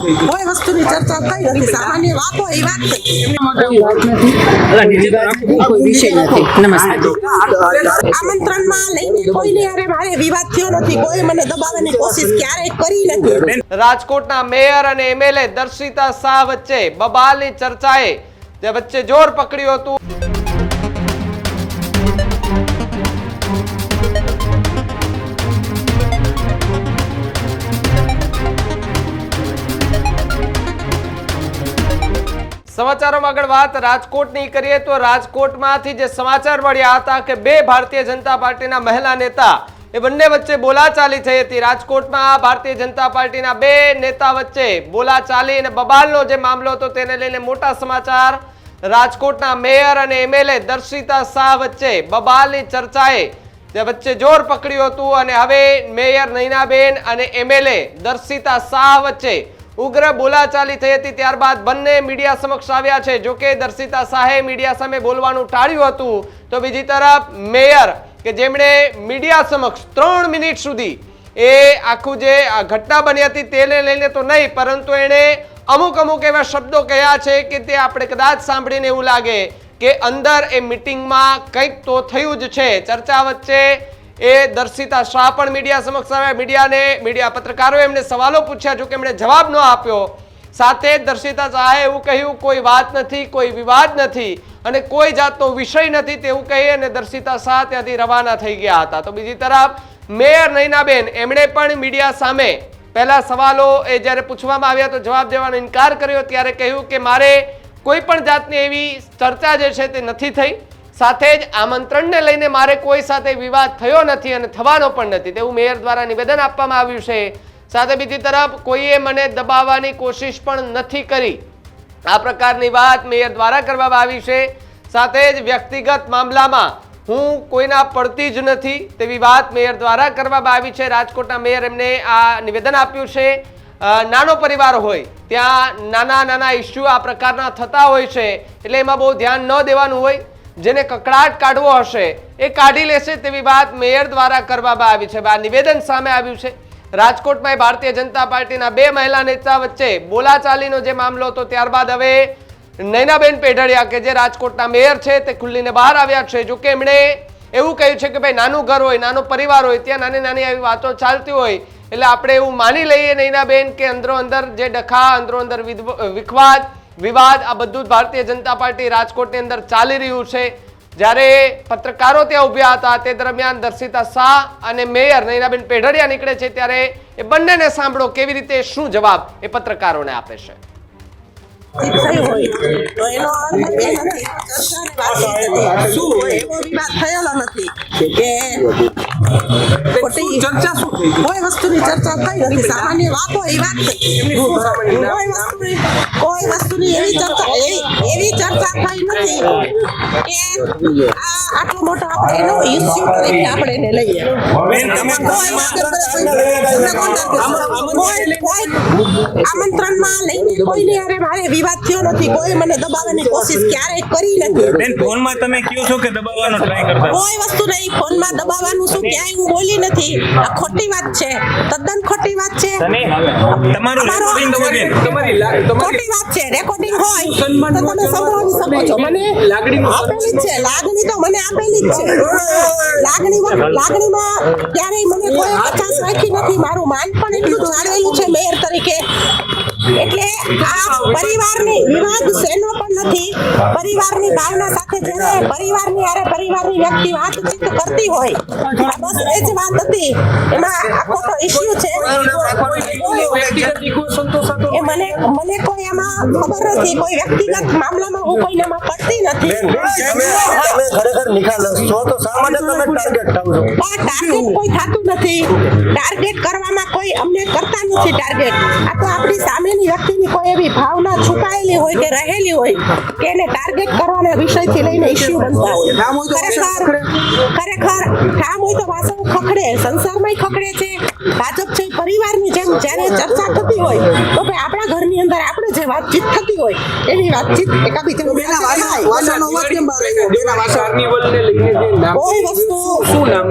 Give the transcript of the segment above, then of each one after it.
કોઈ વસ્તુની ચર્ચા થઈ નથી. સામાન્ય વાતો એ વાત થઈ. કોઈ વાત નથી વિવાદ કોઈ વિષય નથી. નમસ્તે આમંત્રણમાં લઈને કોઈને હારે મારે વિવાદ થયો નથી. કોઈ મને દબાવવાની કોશિશ ક્યારેય કરી નથી. રાજકોટના મેયર અને એમએલએ દર્શિતા શાહ વચ્ચે બબાલની ચર્ચાએ તે વચ્ચે જોર પકડ્યું હતું. સમાચારોમાં આગળ વાત, રાજકોટની કરીએ તો રાજકોટમાંથી જે સમાચાર મળ્યા હતા કે બે ભારતીય જનતા પાર્ટીના મહિલા નેતા એ બંને વચ્ચે બોલાચાલી થઈ હતી. રાજકોટમાં ભારતીય જનતા પાર્ટીના બે નેતા વચ્ચે બોલાચાલી અને બબાલનો જે મામલો હતો તેને લઈને મોટા સમાચાર. રાજકોટના મેયર અને એમએલએ દર્શિતા શાહ વચ્ચે બબાલની ચર્ચાએ તે વચ્ચે જોર પકડ્યું હતું અને હવે મેયર નૈનાબેન અને એમએલએ દર્શિતા શાહ વચ્ચે ઉગ્ર બોલાચાલી થઈ હતી. ત્યારબાદ બંને મીડિયા સમક્ષ આવ્યા છે. જોકે દર્શિતા શાહે મીડિયા સામે બોલવાનું ટાળ્યું હતું. તો બીજી તરફ મેયર, કે જેમણે મીડિયા સમક્ષ ત્રણ મિનિટ સુધી એ આખું જે ઘટના બની હતી તેને લઈને તો નહીં, પરંતુ એણે અમુક અમુક એવા શબ્દો કહ્યા છે કે તે આપણે કદાચ સાંભળીને એવું લાગે કે અંદર એ મિટિંગમાં કંઈક તો થયું જ છે. ચર્ચા વચ્ચે એ દર્શિતા શાહ પણ મીડિયા સમક્ષ આવ્યા. મીડિયાને, મીડિયા પત્રકારોએ એમને સવાલો પૂછ્યા જો કે એમણે જવાબ ન આપ્યો. સાથે દર્શિતા શાહે એવું કહ્યું, કોઈ વાત નથી, કોઈ વિવાદ નથી અને કોઈ જાતનો વિષય નથી તેવું કહી અને દર્શિતા શાહ ત્યાંથી રવાના થઈ ગયા હતા. તો બીજી તરફ, મેયર નૈનાબેન, એમણે પણ મીડિયા સામે પહેલા સવાલો એ જ્યારે પૂછવામાં આવ્યા તો જવાબ દેવાનો ઇનકાર કર્યો. ત્યારે કહ્યું કે, મારે કોઈ પણ જાતની એવી ચર્ચા જે છે તે નથી થઈ. સાથે જ આમંત્રણને લઈને મારે કોઈ સાથે વિવાદ થયો નથી અને થવાનો પણ નથી. તેવું મેયર દ્વારા નિવેદન આપવામાં આવ્યું છે. સાથે બીજી તરફ, કોઈએ મને દબાવવાની કોશિશ પણ નથી કરી. આ પ્રકારની વાત મેયર દ્વારા કરવામાં આવી છે. સાથે જ વ્યક્તિગત મામલામાં હું કોઈના પડતી જ નથી તેવી વાત મેયર દ્વારા કરવામાં આવી છે. રાજકોટના મેયર એમને આ નિવેદન આપ્યું છે. નાનો પરિવાર હોય, ત્યાં નાના નાના ઇસ્યુ આ પ્રકારના થતા હોય છે. એટલે એમાં બહુ ધ્યાન ન દેવાનું હોય. જેને કકડાટ કાઢવો હશે, એ કાઢી લેશે તેવી વાત મેયર દ્વારા કરવામાં આવી છે. આ નિવેદન સામે આવ્યું છે. રાજકોટમાં ભારતીય જનતા પાર્ટીના બે મહિલા નેતા વચ્ચે બોલાચાલીનો જે મામલો હતો, ત્યારબાદ હવે નૈનાબેન પેઢડિયા કે જે રાજકોટના મેયર છે, તે ખુલ્લીને બહાર આવ્યા છે. જો કે એમણે એવું કહ્યું છે કે ભાઈ, નાનું ઘર હોય, નાનો પરિવાર હોય, ત્યાં નાની નાની આવી વાતો ચાલતી હોય, એટલે આપણે એવું માની લઈએ નૈનાબેન કે અંદરો અંદર જે ડખા, અંદરો અંદર વિખવાદ વિવાદ આ બધું ભારતીય જનતા પાર્ટી રાજકોટની અંદર ચાલી રહ્યું છે. જ્યારે પત્રકારો ત્યાં ઉભ્યા હતા, તે દરમિયાન દર્શિતા શાહ અને મેયર નૈનાબેન પેઢડિયા નીકળે છે ત્યારે એ બંનેને સાંભળો કેવી રીતે, શું જવાબ એ પત્રકારોને આપે છે. થયેલો નથી. કે ખોટી. કોઈ વસ્તુની ચર્ચા થઈ નથી. સામાન્ય વાતો એ વાત થઈ. કોઈ વસ્તુની કોઈ વસ્તુની એવી ચર્ચા એવી એવી ચર્ચા થઈ નથી કે આ આટલો મોટો આપણે એનો ઇસ્યુ તરીકે આપણે એને લઈએ. કોઈ કોઈ કોઈ આમંત્રણમાં લઈને કોઈને હારે મારે વિવાદ થયો નથી. કોઈ મને દબાવવાની કોશિશ ક્યારેય કરી નથી. બેન ફોનમાં તમે કયો છો કે દબાવવાનો ટ્રાય કરતા? કોઈ વસ્તુ નહીં. ફોનમાં દબાવવાનું શું ક્યાંય હું બોલી નથી. આ ખોટી વાત છે. તદ્દન ખોટી વાત છે. તમારું ખોટી વાત છે. રેકોર્ડિંગ હોય. તો તમે સંભળાવી શકો છો. મને આપેલી જ છે. લાગણી તો મને આપેલી જ છે. લાગણીમાં લાગણીમાં ક્યારેય મને કોઈ અચાસ રાખી નથી. મારું માન પણ એટલું જાળવેલું છે મેયર તરીકે. એટલે આ પરિવારની વિવાદ શેનો પણ પરિવારની ભાવના સાથે જ્યારે પરિવારની આરે પરિવારની વ્યક્તિ વાતચીત કરતી હોય આ બસ એ જ વાત હતી. એમાં આ ખોટો ઇશ્યુ છે. એ મને મને કોઈ એમાં ખબર નથી. કોઈ વ્યક્તિગત મામલામાં હું કોઈનામાં પડતી નથી. ખરેખર નિખાલસ છો. તો શા માટે તમે ટાર્ગેટ થાવ છો. ટાર્ગેટ કોઈ થતું નથી. ટાર્ગેટ કરવામાં કોઈ અમને કરતા નથી ટાર્ગેટ આ તો આપણી સામેની વ્યક્તિની કોઈ એવી ભાવના છુપાયેલી હોય કે રહેલી હોય કે એને ટાર્ગેટ કરવાના વિષયથી લઈને ઇસ્યુ બનતા હોય. ખરેખર ખરેખર ઠામ હોય તો વાસણ ખખડે સંસારમાં ખખડે છે. ભાજપ છે પરિવારની જેમ જ્યારે ચર્ચા થતી હોય તો ભાઈ આપણા ઘરની અંદર આપણે જે વાતચીત થતી હોય એવી વાતચીત એકાબીજા કોઈ વસ્તુ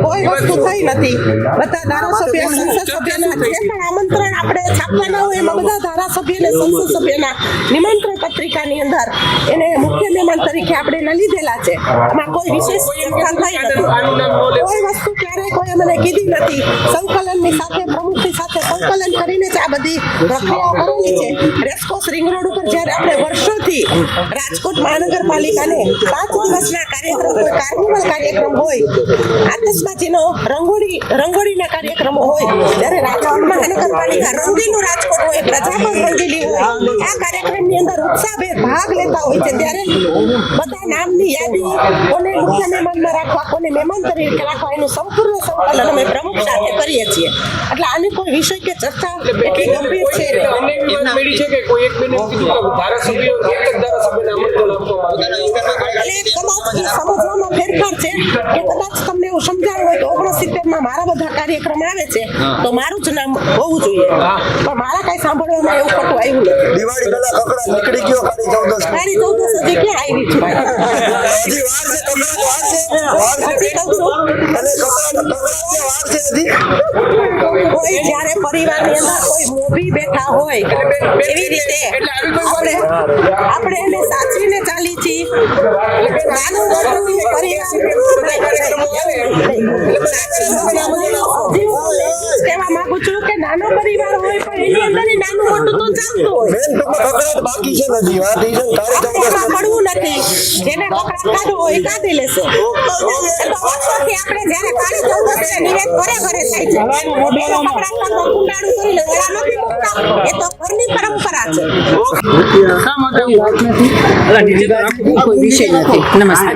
કોઈ થઈ નથી બધા ધારાસભ્ય સંસદ સભ્યના જે પણ આમંત્રણ આપણે છાપવાના હોય એમાં બધા ધારાસભ્યને સંસદ સભ્યના નિમંત્રણ પત્રિકાની અંદર એને મુખ્ય મહેમાન તરીકે આપણે એને લીધેલા છે આમાં કોઈ વિશેષ ચર્ચા થઈ નથી કોઈ વસ્તુ ક્યારેય કોઈ મને કીધી નથી સંકલનની સાથે પ્રમુખની સાથે સંકલન કરીને જ આ બધી પ્રક્રિયાઓ કરેલી છે રેસકોર્સ રિંગ રોડ ઉપર જ્યારે આપણે વર્ષોથી રાજકોટ મહાનગરપાલિકાને પાંચ દિવસના કાર્યક્રમ કાર્નિવલ કાર્યક્રમ હોય. આતશબાજીનો રંગોળી, રંગોળીના કાર્યક્રમો હોય. ત્યારે રાજકોટ મહાનગરપાલિકા રંગીલું રાજકોટ હોય, પ્રજા પણ રંગીલી હોય આ કાર્યક્રમની અંદર ઉત્સાહભેર ભાગ લેતા હોય છે ત્યારે બધા નામની યાદી કોને મુખ્ય મહેમાનમાં રાખવા કોને મહેમાન તરીકે રાખવા એનું સંપૂર્ણ સંકલન અમે પ્રમુખ સાથે કરીએ છીએ. એટલે આની કોઈ વિષય કે ચર્ચા એટલી ગંભીર છે સમજવામાં ફેરફાર છે કે કદાચ તમને એવું સમજાવવું હોય તો ઓગણસિત્તેરમાં મારા બધા કાર્યક્રમ આવે છે તો મારું જ નામ હોવું જોઈએ. પણ મારા કઈ સાંભળવામાં એવું ખોટું આવ્યું નથી. દિવાળી કકડાટ નીકળી ગયો. ખાલી ચૌદસ ખાલી ચૌદસ હજી ક્યાં આવી છે. હજી વાર છે કોઈ જ્યારે પરિવારની અંદર કોઈ મોભી બેઠા હોય એવી રીતે આપણે આપણે એને સાચવીને ચાલી છીએ. નાનું મોટું પરિવાર બેન ટૂંકમાં બાકી છે નથી. વાત ઈ છે ને કાળી ચૌદસ એમાં પડવું નથી. જેને કપડાં કાઢવું હોય કાઢી લેશે. વર્ષોથી આપણે જ્યારે કાળી ચૌદસને નિવેદ ઘરે ઘરે થાય છે. બેનો કાઢવા કુંડાળું કરીને વેળા નથી મૂકતા એ તો ઘરની પરંપરા છે. વાત નથી કોઈ વિષય નથી. નમસ્કાર.